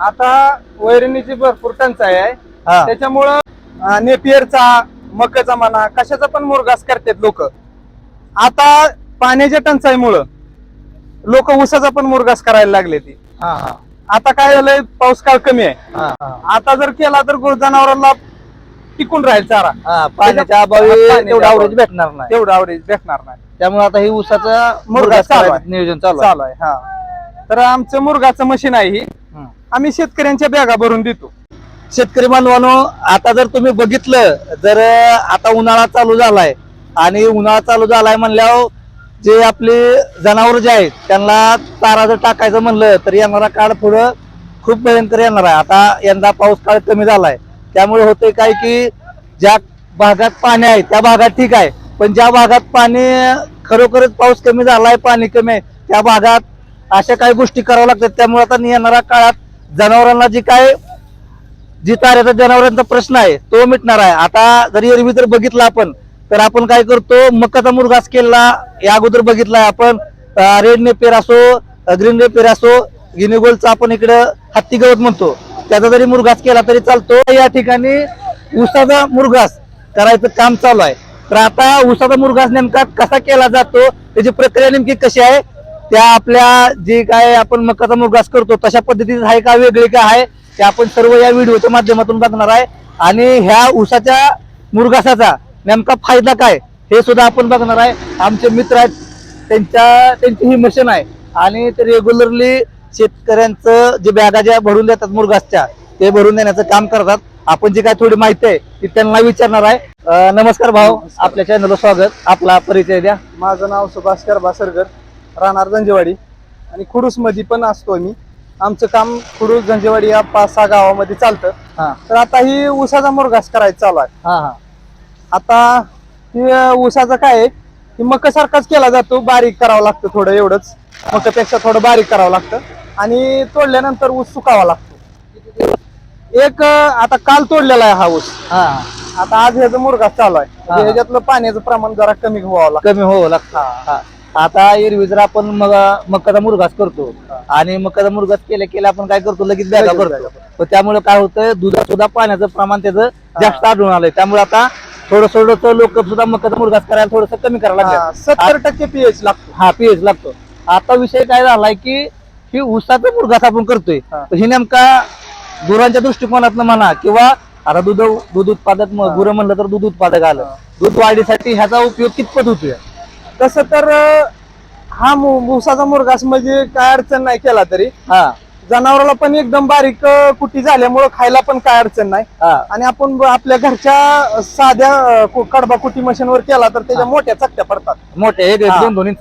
आता वैरणीची भरपूर टंचाई आहे. हा. त्याच्यामुळं नेपियरचा मकाचा म्हणा कशाचा पण मुरगास करतात लोक. आता पाण्याच्या टंचाईमुळं लोक ऊसाचा पण मुरगास करायला लागले ती. हा हा. आता काय झालंय पाऊस काळ कमी आहे. हा, हा. आता जर केला तर गो- जनावरांना टिकून राहील चारा. हा, पाण्याच्या अभावी पाण्याच्या तेवढं अभावी. आवरेज भेटणार नाही. तेवढं आवरेज भेटणार नाही. त्यामुळे आता हे ऊसाचा मुरघास चालू आहे. नियोजन चालू आहे. चालू आहे हा. तर आमचं मुरगाचं मशीन आहे ही. आम्ही शेतकऱ्यांच्या बॅगा भरून देतो. शेतकरी बांधवांनो आता जर तुम्ही बघितलं जर आता उन्हाळा चालू झालाय. आणि उन्हाळा चालू झालाय म्हणल्यावर जे आपले जनावर जे आहेत त्यांना चारा जर टाकायचं म्हणलं तर येणारा काळ पुढं खूप भयंकर येणार आहे. आता यंदा पाऊस काळ कमी झालाय. त्यामुळे होते काय की ज्या भागात पाणी आहे त्या भागात ठीक आहे. पण ज्या भागात पाणी खरोखरच पाऊस कमी झालाय पाणी कमी आहे त्या भागात अशा काही गोष्टी कराव्या लागतात. त्यामुळे आता येणाऱ्या काळात जनावरांना जी काय जी ताऱ्याचा जनावरांचा प्रश्न आहे तो मिटणार आहे. आता जरी एरवी जर बघितला आपण तर आपण काय करतो मकाचा मुरगास केला या अगोदर बघितलाय आपण. रेड नेपेर असो ग्रीन नेपेर असो गिनेगोलचा आपण इकडं हत्ती गवत म्हणतो. त्याचा जरी मुरगास केला तरी चालतो. या ठिकाणी उसाचा मुरगास करायचं काम चालू आहे. तर आता उसाचा मुरगास नेमका कसा केला जातो त्याची प्रक्रिया नेमकी कशी आहे त्या आपल्या जे काय आपण मकाचा मुगास करतो तशा पद्धतीचं आहे का वेगळे काय आहे ते आपण सर्व या व्हिडिओच्या माध्यमातून बघणार आहे. आणि ह्या ऊसाच्या मुरगासाचा नेमका फायदा काय हे सुद्धा आपण बघणार आहे. आमचे मित्र आहेत त्यांच्या त्यांची ही मशीन आहे. आणि ते रेग्युलरली शेतकऱ्यांचं जे बॅगा ज्या भरून देतात मुरगासच्या ते भरून देण्याचं काम करतात. आपण जी काय थोडी माहिती आहे ती त्यांना विचारणार आहे. नमस्कार भाऊ आपल्या चॅनलला स्वागत. आपला परिचय द्या. माझं नाव सुभाष करबा सरगर राहणार जंजेवाडी आणि खुडूसमध्ये पण असतो मी. आमचं काम खुडूस जंजेवाडी या पाच सहा गावामध्ये चालतं. हा. तर आता ही ऊसाचा मुरघास करायचा चालू आहे. हा हा. आता अं, ऊसाचं काय आहे? की मकासारखाच केला जातो. बारीक करावं लागतं थोडं एवढंच. मकापेक्षा थोडं बारीक करावं लागतं. आणि तोडल्यानंतर ऊस सुकावा लागतो. एक आता काल तोडलेला आहे हा ऊस. हा आता आज ह्याचं मुरघास चालू आहे. म्हणजे ह्याच्यातलं पाण्याचं प्रमाण जरा कमी व्हावं लागतं. कमी हो. लागतं आता एरवी जर आपण मग मकाचा मुरघास करतो. आणि मकाचा मुरघास केल्या केल्या आपण काय करतो लगेच बॅगा पण त्यामुळे काय होतं दुधात सुद्धा पाण्याचं प्रमाण त्याचं जास्त आढळून आलंय. त्यामुळे आता थोडं थोडं लोक सुद्धा मकाचा मुरघास करायला थोडस कमी करायला लागले सत्तर टक्के पीएच लागतो. हा पीएच लागतो. आता विषय काय झालाय की ही ऊसाचा मुरघास आपण करतोय. हा. ही नेमका गुरांच्या दृष्टिकोनातनं म्हणा किंवा आता दूध दूध उत्पादक. गुरं म्हणलं तर दूध उत्पादक आलं. दूध वाढीसाठी ह्याचा उपयोग कितपत होतोय? तसं तर हा मु- ऊसाचा मुरघास म्हणजे काय अडचण नाही केला तरी. हा. जनावराला पण एकदम बारीक कुटी झाल्यामुळं खायला पण काय अडचण नाही. हा. आणि आपण आपल्या घरच्या साध्या कडबा कुटी मशीनवर केला तर त्याच्या. मोठ्या चकत्या पडतात. मोठे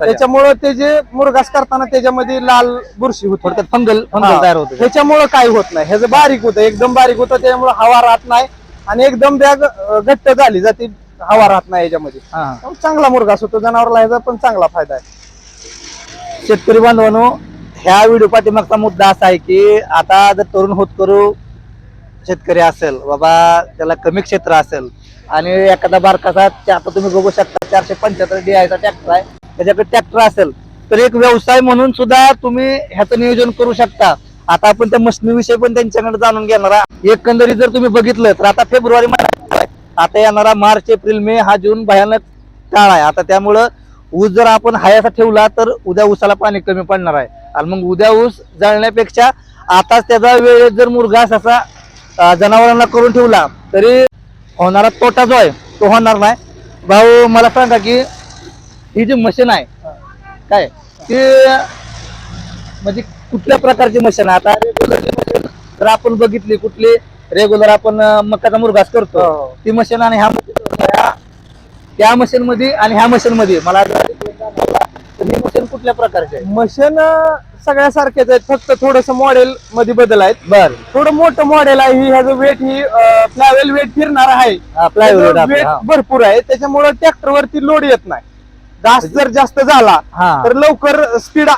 त्याच्यामुळं ते जे मुरघास करताना त्याच्यामध्ये लाल बुरशी होती. Fungal fungal. तयार होते. ह्याच्यामुळं काय होत नाही. ह्याचं बारीक होतं एकदम बारीक होतं त्याच्यामुळे हवा राहत नाही. आणि एकदम बॅग घट्ट झाली जाते. हवा राहत नाही याच्यामध्ये हा. चांगला मुरघास होतो जनावरला ह्याचा पण चांगला फायदा आहे शेतकरी बांधवांनो ह्या व्हिडिओ पाठीमागचा मुद्दा असा आहे की आता जर तरुण होतकरू शेतकरी असेल बाबा त्याला कमी क्षेत्र असेल आणि एखादा बारकासा त्या- आता तुम्ही बघू शकता चारशे पंच्याहत्तर डी आयचा ट्रॅक्टर आहे त्याच्याकडे ट्रॅक्टर असेल तर एक व्यवसाय म्हणून सुद्धा तुम्ही ह्याचं नियोजन करू शकता आता आपण त्या मशनीविषयी पण त्यांच्याकडे जाणून घेणार एकंदरीत जर तुम्ही बघितलं तर आता फेब्रुवारी महिना आहे. आता येणारा मार्च एप्रिल मे हा जून भयानक काळ आहे. आता त्यामुळं ऊस जर आपण हायाचा ठेवला तर उद्या ऊसाला पाणी कमी पडणार आहे. आणि मग उद्या ऊस जळण्यापेक्षा आताच त्याचा वेळेत जर मुरघास असा जनावरांना करून ठेवला तरी होणारा तोटा जो आहे तो होणार नाही. भाऊ मला सांगा की ही जी मशीन आहे काय? ती म्हणजे कुठल्या प्रकारची मशीन आहे? आता तर जर आपण बघितली कुठली रेग्युलर आपण अं, मकाचा मुरघास करतो. हो. ती मशीन आणि ह्या त्या मशीन मध्ये आणि ह्या मशीन मध्ये. मला मशीन कुठल्या प्रकारची मशीन सगळ्या सारखेच आहेत. फक्त थोडस मॉडेल मध्ये बदल आहेत. बर. थोडं मोठं मॉडेल आहे. ही ह्याचं वेट ही फ्लॅवेल वेट फिरणार आहे. प्लायवूड वेट भरपूर आहे. त्याच्यामुळे ट्रॅक्टर वरती लोड येत नाही. घास जर जास्त झाला तर लवकर स्पीड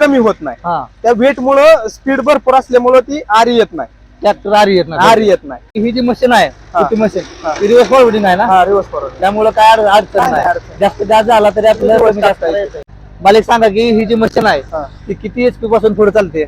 कमी होत नाही. त्या वेट मुळे स्पीड भरपूर असल्यामुळं ती आरी येत नाही. ट्रॅक्टर आरी येत ना आरी येत नाही. ही जी मशीन आहे. ती मशीन हा. रिव्हर्स फॉरवर्डिंग आहे ना? हा रिवर्स फॉरवर्ड त्यामुळे काय अड- अडचण नाही. नाही अडचण. जास्त जास्त झाला तरी आपल्याला कमी जास्त. मला एक सांगा की ही जी मशीन आहे हा. ती किती एचपी पासून पुढे चालते?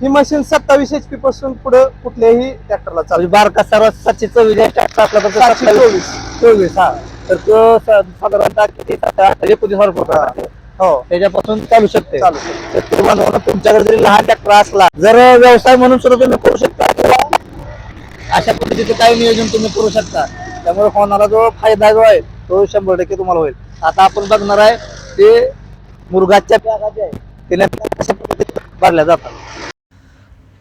ही मशीन सत्तावीस एच पी पासून पुढे कुठल्याही ट्रॅक्टरला चालू म्हणजे बारका सर्वात सातशे चव्वेचाळीस ट्रॅक्टर असला तर सातशे चोवीस. चोवीस हा. तर तो सा- साधारणतः किती? सात- एकोणतीस हजार हो. त्याच्यापासून चालू शकते. चालू तुमच्याकडे जरी लहान ट्रॅक्टर असला जर व्यवसाय म्हणून सुद्धा तुम्ही करू शकता किंवा अशा पद्धतीचे काही नियोजन तुम्ही करू शकता. त्यामुळे होणारा जो फायदा जो आहे तो शंभर टक्के तुम्हाला होईल. आता आपण बघणार आहे ते मुरगाच्या बॅगा ज्या आहेत त्याला कशा पद्धतीने भरल्या जातात.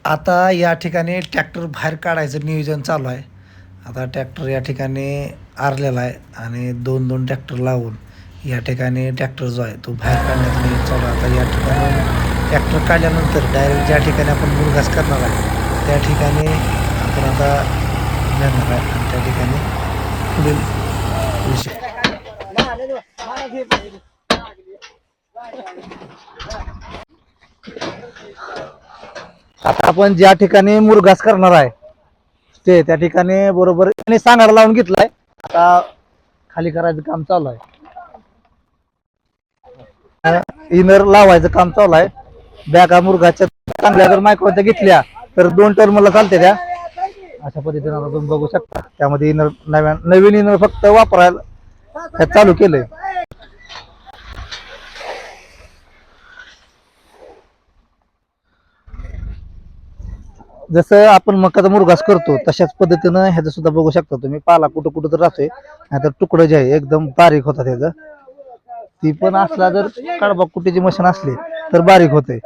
आता या ठिकाणी ट्रॅक्टर बाहेर काढायचं नियोजन चालू आहे. आता ट्रॅक्टर या ठिकाणी आरलेला आहे आणि दोन दोन ट्रॅक्टर लावून या ठिकाणी ट्रॅक्टर जो आहे तो बाहेर काढण्यात नियोजन चालू आता या ठिकाणी ट्रॅक्टर काढल्यानंतर डायरेक्ट ज्या ठिकाणी आपण मुरघास करणार आहे त्या ठिकाणी आपण आता जाणार आहे आणि त्या ठिकाणी पुढील विषय. आता आपण ज्या ठिकाणी मुरघास करणार आहे ते त्या ठिकाणी बरोबर आणि सांगायला लावून घेतलाय. आता खाली करायचं काम चालू आहे. इनर लावायचं काम चालू आहे. बॅगा मुरगाच्या चांगल्या जर मायक्रोच्या घेतल्या तर दोन टर्मला मला चालते त्या. अशा पद्धतीने आता तुम्ही बघू शकता. त्यामध्ये इनर नव्या नवीन इनर फक्त वापरायला चालू केलंय. जसं आपण मकाचा मुरगास करतो तशाच पद्धतीनं ह्याचं सुद्धा बघू शकता तुम्ही. पाला कुठं कुठं तर राहतोय. नाहीतर तुकडं जे आहे एकदम बारीक होतात ह्याचं. ती पण असला जर कडबा कुटीची मशीन असली तर बारीक होते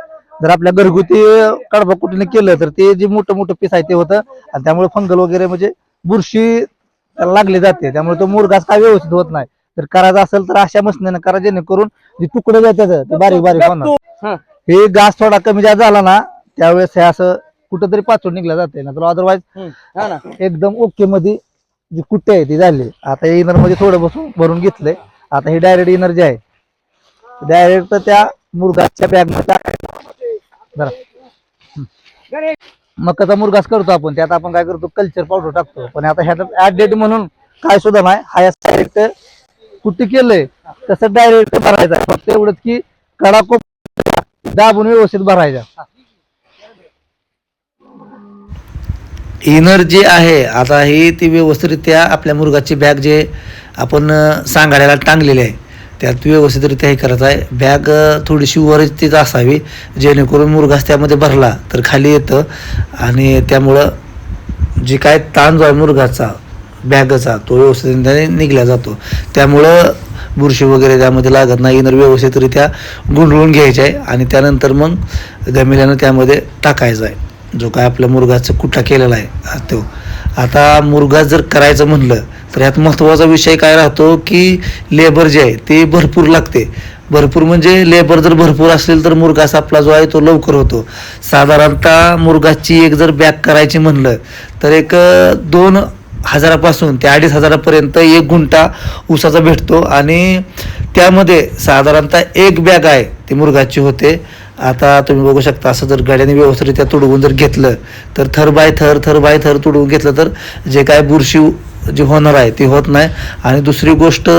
जर आपल्या घरगुती कडबा कुटीने केलं तर ते जे मोठं मोठं पीस आहे ते होतं. आणि त्यामुळे फंगल वगैरे म्हणजे बुरशी त्याला लागली जाते. त्यामुळे तो मुरघास काय व्यवस्थित होत नाही. तर करायचं असेल तर अशा मशीनीनं करा जेणेकरून जे तुकडं जे त्याचं ते बारीक बारीक होणार. हे घास थोडा कमी जास्त झाला ना त्यावेळेस हे असं कुठंतरी पाचून निघला जाते ना तर अदरवाईज एकदम ओके मध्ये जी कुट्टे आहे ती झाली. आता इनरमध्ये थोडं बसून भरून घेतलंय. आता हे डायरेक्ट इनर जे आहे डायरेक्ट त्या मुरगासच्या बॅगमध्ये. मकाचा मुरगास करतो आपण. त्यात आपण काय करतो? कल्चर पावडर टाकतो. पण आता ह्याच्यात ऍडेड म्हणून काय सुद्धा नाही. हा डायरेक्ट कुट्टी केलंय? तसं डायरेक्ट भरायचं. फक्त एवढंच की कडा खूप दाबून व्यवस्थित भरायचा. इनर जे आहे. आता ही ती व्यवस्थितरित्या आपल्या मुरगाची बॅग जे आपण सांगाड्याला टांगलेली आहे. त्यात व्यवस्थितरित्या हे करायचं आहे. बॅग थोडीशी थोडीशी वरतीच असावी. जेणेकरून मुरघास त्यामध्ये भरला तर खाली येतं. आणि त्यामुळं जे काय ताण जो आहे मुरघाचा बॅगचा तो व्यवस्थितरित्याने निघला जातो. त्यामुळं बुरशी वगैरे त्यामध्ये लागत नाही. नर व्यवस्थितरित्या गुंडळून घ्यायचे आहे. आणि त्यानंतर मग गमिल्यानं त्यामध्ये टाकायचं आहे. जो काय आपल्या मुरघाचं कुठा केलेला आहे तो. आता मुरगा जर करायचं म्हणलं तर ह्यात महत्त्वाचा विषय काय राहतो की लेबर जे आहे ते भरपूर लागते. भरपूर म्हणजे लेबर जर भरपूर असेल तर मुरगास आपला जो आहे तो लवकर होतो. साधारणतः मुर्गाची एक जर बॅक करायची म्हणलं तर एक दोन हजारापासून ते अडीच हजारापर्यंत एक गुंठा ऊसाचा भेटतो आणि त्यामध्ये साधारणतः एक बॅग आहे ती मुर्गाची होते. आता तुम्ही बघू शकता असं जर गाड्याने व्यवस्थितरित्या तुडवून जर घेतलं तर थर बाय थर थर बाय थर तुडवून घेतलं तर जे काय बुरशी जे होणार आहे ती होत नाही. आणि दुसरी गोष्ट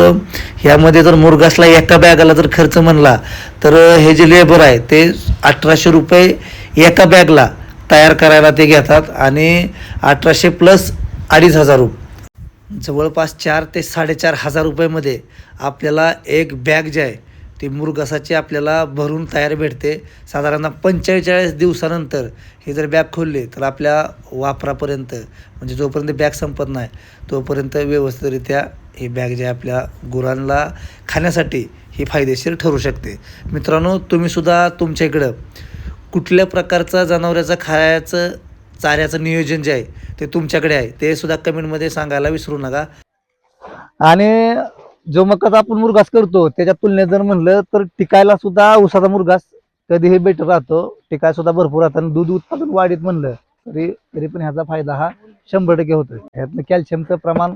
ह्यामध्ये जर मुरगासला एका बॅगाला जर खर्च म्हणला तर हे जे लेबर आहे ते अठराशे रुपये एका बॅगला तयार करायला ते घेतात आणि अठराशे प्लस अडीच हजार रुपये जवळपास चार ते साडेचार हजार रुपयामध्ये आपल्याला एक बॅग जे आहे ती मुरगासाची आपल्याला भरून तयार भेटते. साधारणतः पंचेचाळीस दिवसानंतर ही जर बॅग खोलली तर आपल्या वापरापर्यंत म्हणजे जोपर्यंत बॅग संपत नाही तोपर्यंत व्यवस्थितरित्या ही बॅग जे आहे आपल्या गुरांना खाण्यासाठी ही फायदेशीर ठरू शकते. मित्रांनो तुम्हीसुद्धा तुमच्या इकडं कुठल्या प्रकारचं जनावराचं खायचं चाऱ्याचं नियोजन जे आहे ते तुमच्याकडे आहे ते सुद्धा कमेंटमध्ये सांगायला विसरू नका. आणि जो मकाचा आपण मुरघास करतो त्याच्या तुलनेत जर म्हणलं तर टिकायला सुद्धा उसाचा मुरघास कधीही बेटर राहतो. टिकाय सुद्धा भरपूर राहतं आणि दूध उत्पादन वाढीत म्हणलं तरी तरी पण ह्याचा फायदा हा शंभर टक्के होतो ह्यातनं कॅल्शियमचं प्रमाण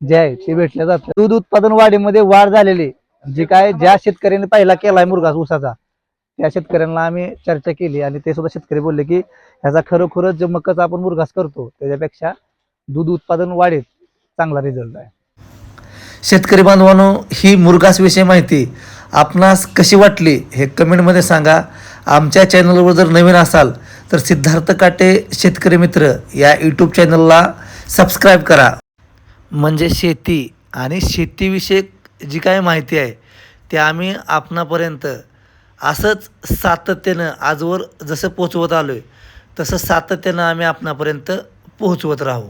जे आहे ते भेटलं जातं. दूध उत्पादन वाढीमध्ये वाढ झालेली. जे काय ज्या शेतकऱ्यांनी पहिला केलाय मुरघास उसाचा त्या शेतकऱ्यांना आम्ही चर्चा केली आणि ते सुद्धा शेतकरी बोलले की ह्याचा खरोखरच जो मकाचा आपण मुरघास करतो त्याच्यापेक्षा दूध उत्पादन वाढीत चांगला रिझल्ट आहे. शेतकरी बांधवांनो ही मुरघासविषयी माहिती आपणास कशी वाटली हे कमेंटमध्ये सांगा. आमच्या चॅनलवर जर नवीन असाल तर सिद्धार्थ काटे शेतकरी मित्र या यूट्यूब चॅनलला सबस्क्राईब करा. म्हणजे शेती आणि शेतीविषयक जी काही माहिती आहे ते आम्ही आपणापर्यंत असंच सातत्यानं आजवर जसं पोचवत आलो आहे तसं सातत्यानं आम्ही आपणापर्यंत पोहोचवत राहू.